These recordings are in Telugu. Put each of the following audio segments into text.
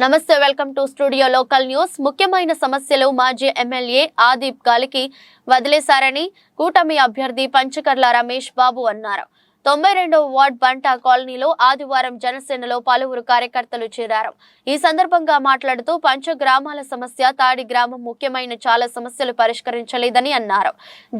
నమస్తే welcome to studio local news. ముఖ్యమైన సమస్యలు మాజీ ఎమ్మెల్యే ఆదీప్ గాలికి వదిలేశారని కూటమి అభ్యర్థి పంచకర్ల రమేష్ బాబు అన్నారు. తొంభై రెండవ వార్డ్ బంటా కాలనీలో ఆదివారం జనసేనలో పలువురు కార్యకర్తలు చేరారు. ఈ సందర్భంగా మాట్లాడుతూ పంచ గ్రామాల సమస్య తాడి గ్రామం ముఖ్యమైన చాలా సమస్యలు పరిష్కరించలేదని అన్నారు.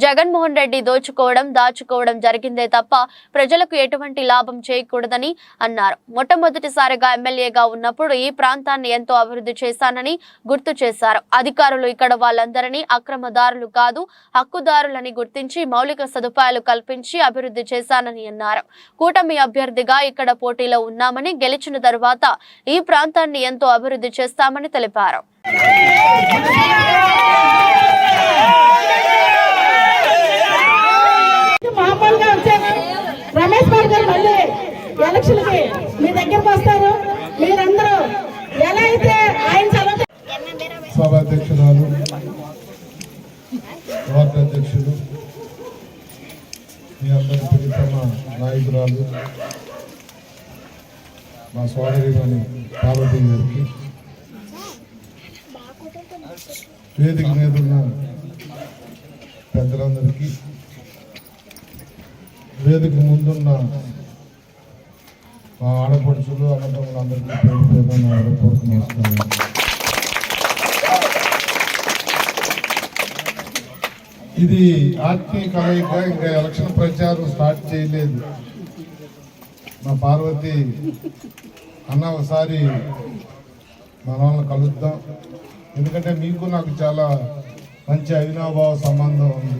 జగన్మోహన్ రెడ్డి దోచుకోవడం దాచుకోవడం జరిగిందే తప్ప ప్రజలకు ఎటువంటి లాభం చేయకూడదని అన్నారు. మొట్టమొదటిసారిగా ఎమ్మెల్యేగా ఉన్నప్పుడు ఈ ప్రాంతాన్ని ఎంతో అభివృద్ధి చేశానని గుర్తు చేశారు. అధికారులు ఇక్కడ వాళ్ళందరినీ అక్రమదారులు కాదు హక్కుదారులని గుర్తించి మౌలిక సదుపాయాలు కల్పించి అభివృద్ధి చేశానని అన్నారు. కూటమి అభ్యర్థిగా ఇక్కడ పోటీలో ఉన్నామని గెలిచిన తరువాత ఈ ప్రాంతాన్ని ఎంతో అభివృద్ధి చేస్తామని తెలిపారు. మీ దగ్గరకు వస్తారు. మీరందరూ ఎలా అయితే ఆయన సభాధ్యక్షురాలు వార్డు అధ్యక్షులు మీ అందరి ప్రియతమ నాయకురాలు మా సోదరిమణి పార్వతి గారికి. వేదిక మీద ఉన్న పెద్దలందరికీ వేదిక ముందున్న మా ఆడపడుచులు అన్నదమ్ములందరికీ పేరు పేరు నా ఇది ఆత్మీయ కలయిక ఇంకా ఎలక్షన్ ప్రచారం స్టార్ట్ చేయలేదు. మా పార్వతి అన్న ఒకసారి మన కలుద్దాం. ఎందుకంటే మీకు నాకు చాలా మంచి అవినాభావ సంబంధం ఉంది.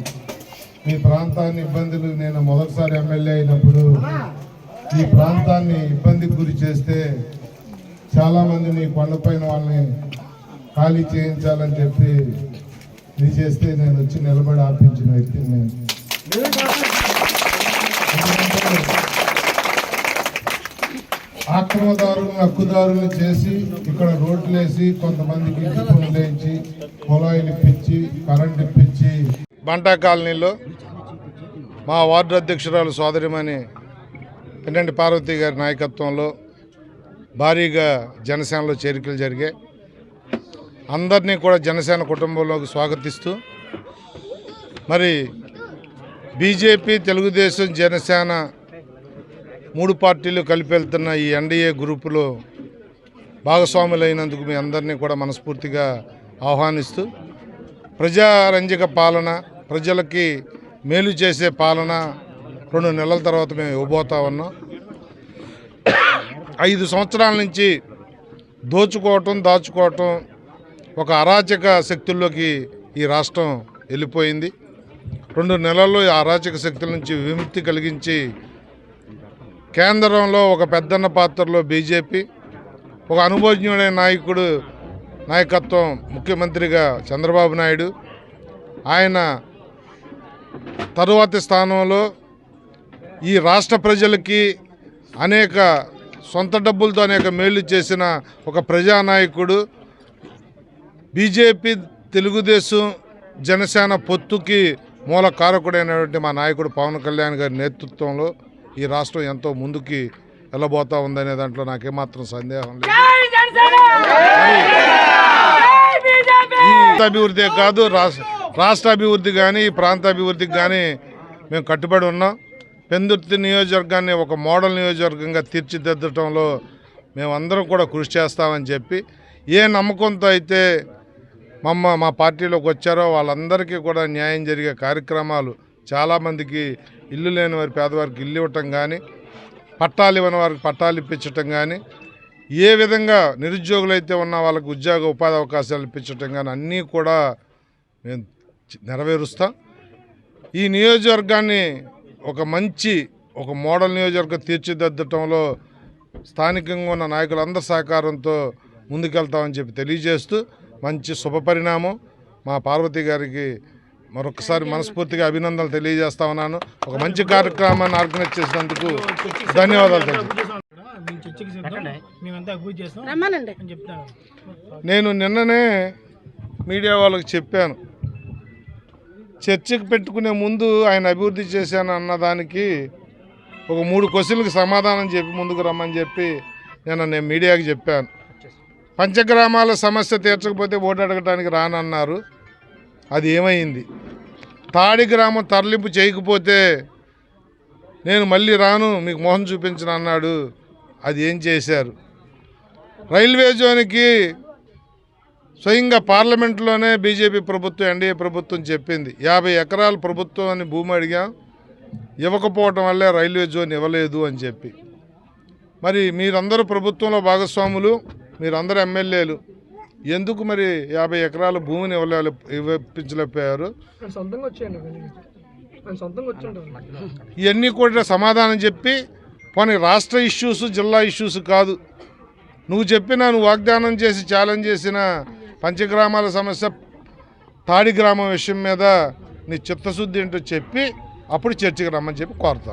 మీ ప్రాంతాన్ని ఇబ్బందులు నేను మొదటిసారి ఎమ్మెల్యే అయినప్పుడు ఈ ప్రాంతాన్ని ఇబ్బందికి గురి చేస్తే చాలామంది మీ కొండపైన వాళ్ళని ఖాళీ చేయించాలని చెప్పి ఇది చేస్తే నేను వచ్చి నిలబడి ఆపించిన వ్యక్తిని నేను. ఆక్రమదారులను హక్కుదారులను చేసి ఇక్కడ రోడ్లు వేసి కొంతమందికి ఇంటి పనులు వేయించి కుళాయిలు ఇప్పించి కరెంట్ ఇప్పించి. బంటా కాలనీలో మా వార్డు అధ్యక్షురాలు సోదరిమణి పిన్నండి పార్వతి గారి నాయకత్వంలో భారీగా జనసేనలో చేరికలు జరిగాయి. అందరినీ కూడా జనసేన కుటుంబంలోకి స్వాగతిస్తూ మరి బీజేపీ తెలుగుదేశం జనసేన మూడు పార్టీలు కలిపి వెళ్తున్న ఈ ఎన్డీఏ గ్రూపులో భాగస్వాములైనందుకు మీ అందరినీ కూడా మనస్ఫూర్తిగా ఆహ్వానిస్తూ ప్రజారంజక పాలన ప్రజలకి మేలు చేసే పాలన రెండు నెలల తర్వాత మేము ఇవ్వబోతా ఉన్నాం. ఐదు సంవత్సరాల నుంచి దోచుకోవటం దాచుకోవటం ఒక అరాచక శక్తుల్లోకి ఈ రాష్ట్రం వెళ్ళిపోయింది. రెండు నెలల్లో ఈ అరాచక శక్తుల నుంచి విముక్తి కలిగించి కేంద్రంలో ఒక పెద్దన్న పాత్రలో బీజేపీ ఒక అనుభవజ్ఞుడైన నాయకుడు నాయకత్వం ముఖ్యమంత్రిగా చంద్రబాబు నాయుడు ఆయన తరువాతి స్థానంలో ఈ రాష్ట్ర ప్రజలకి అనేక సొంత డబ్బులతో అనేక మేలు చేసిన ఒక ప్రజానాయకుడు బీజేపీ తెలుగుదేశం జనసేన పొత్తుకి మూల కారకుడైనటువంటి మా నాయకుడు పవన్ కళ్యాణ్ గారి నేతృత్వంలో ఈ రాష్ట్రం ఎంతో ముందుకి వెళ్ళబోతా ఉందనే దాంట్లో నాకేమాత్రం సందేహం లేదు. ఈ అభివృద్ధి కాదు రాష్ట్ర రాష్ట్ర అభివృద్ధి కానీ ఈ ప్రాంత అభివృద్ధికి కానీ మేము కట్టుబడి ఉన్నాం. పెందుర్తి నియోజకవర్గాన్ని ఒక మోడల్ నియోజకవర్గంగా తీర్చిదిద్దటంలో మేమందరం కూడా కృషి చేస్తామని చెప్పి ఏ నమ్మకంతో అయితే మమ్మ మా పార్టీలోకి వచ్చారో వాళ్ళందరికీ కూడా న్యాయం జరిగే కార్యక్రమాలు చాలామందికి ఇల్లు లేని వారి పేదవారికి ఇల్లు ఇవ్వటం కానీ పట్టాలు ఇవ్వని వారికి పట్టాలు ఇప్పించటం కానీ ఏ విధంగా నిరుద్యోగులు అయితే ఉన్న వాళ్ళకి ఉద్యోగ ఉపాధి అవకాశాలు ఇప్పించటం కానీ అన్నీ కూడా మేము నెరవేరుస్తాం. ఈ నియోజకవర్గాన్ని ఒక మంచి ఒక మోడల్ నియోజకవర్గం తీర్చిదిద్దటంలో స్థానికంగా ఉన్న నాయకులందరి సహకారంతో ముందుకెళ్తామని చెప్పి తెలియజేస్తూ మంచి శుభపరిణామం. మా పార్వతి గారికి మరొకసారి మనస్ఫూర్తిగా అభినందనలు తెలియజేస్తా ఉన్నాను. ఒక మంచి కార్యక్రమాన్ని ఆర్గనైజ్ చేసినందుకు ధన్యవాదాలు నేను నిన్ననే మీడియా వాళ్ళకి చెప్పాను. చర్చకు పెట్టుకునే ముందు ఆయన అభివృద్ధి చేశాను అన్నదానికి ఒక మూడు క్వశ్చన్లకు సమాధానం చెప్పి ముందుకు రమ్మని చెప్పి నేను నేను మీడియాకి చెప్పాను. పంచగ్రామాల సమస్య తీర్చకపోతే ఓటు అడగటానికి రానన్నారు. అది ఏమైంది? తాడి గ్రామం తరలింపు చేయకపోతే నేను మళ్ళీ రాను మీకు మోహన్ చూపించను అన్నాడు. అది ఏం చేశారు? రైల్వే జోన్కి స్వయంగా పార్లమెంట్లోనే బీజేపీ ప్రభుత్వం ఎన్డీఏ ప్రభుత్వం చెప్పింది. యాభై ఎకరాల ప్రభుత్వం అని భూమి అడిగాం. ఇవ్వకపోవటం వల్లే రైల్వే జోన్ ఇవ్వలేదు అని చెప్పి. మరి మీరందరూ ప్రభుత్వంలో భాగస్వాములు మీరందరూ ఎమ్మెల్యేలు. ఎందుకు మరి యాభై ఎకరాల భూమిని ఇవ్వలే ఇవ్వపించలేకపోయారు? ఇవన్నీ. కూడా సమాధానం చెప్పి పోనీ రాష్ట్ర ఇష్యూస్ జిల్లా ఇష్యూస్ కాదు. నువ్వు చెప్పిన నువ్వు వాగ్దానం చేసి ఛాలెంజ్ చేసిన పంచగ్రామాల సమస్య తాడి గ్రామం విషయం మీద నీ చిత్తశుద్ధి ఏంటో చెప్పి అప్పుడు చర్చకి రమ్మని చెప్పి కోరుతా